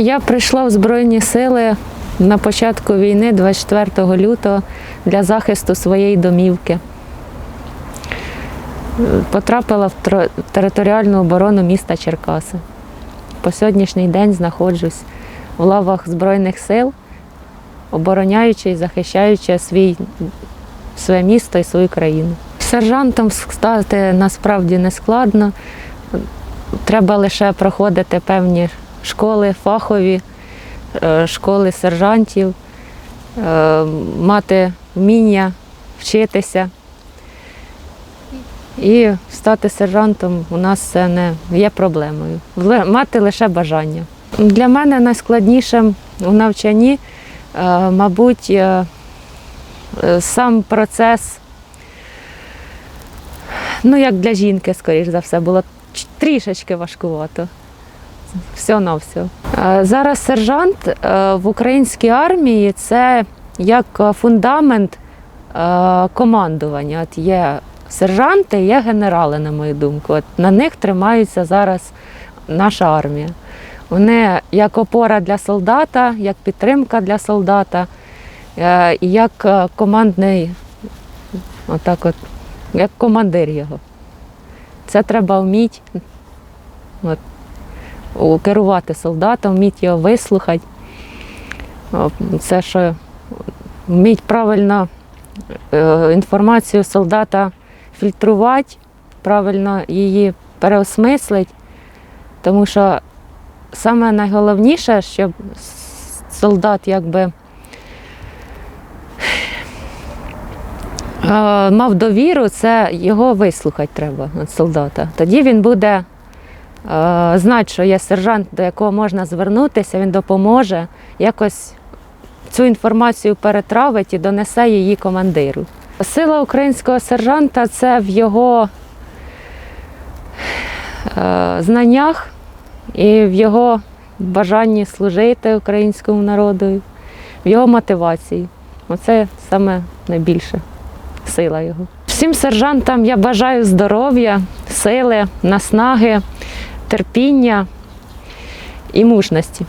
Я прийшла в Збройні сили на початку війни, 24 лютого, для захисту своєї домівки. Потрапила в територіальну оборону міста Черкаси. По сьогоднішній день знаходжусь в лавах Збройних сил, обороняючи і захищаючи свій, своє місто і свою країну. Сержантом стати насправді не складно. Треба лише проходити певні школи фахові, е, школи сержантів, е, мати вміння вчитися. І стати сержантом у нас це не є проблемою. Мати лише бажання. Для мене найскладнішим у навчанні, е, мабуть, сам процес, ну як для жінки, скоріш за все, було трішечки важкувато. Все на все. Зараз сержант е, в українській армії це як е, фундамент е, командування. От є сержанти, є генерали, на мою думку. От на них тримається зараз наша армія. Вони як опора для солдата, як підтримка для солдата, як командний, отак от, як командир його. Це треба вміти. От, керувати солдатом, вміти його вислухати. Це що вміти правильно е, інформацію солдата фільтрувати, правильно її переосмислити, тому що саме найголовніше, щоб солдат якби е, мав довіру, це його вислухати треба солдата. Тоді він буде е, знати, що є сержант, до якого можна звернутися, він допоможе якось цю інформацію перетравить і донесе її командиру. Сила українського сержанта це в його е, знаннях і в його бажанні служити українському народу, в його мотивації. Оце саме найбільше сила його. Всім сержантам я бажаю здоров'я, сили, наснаги, терпіння і мужності.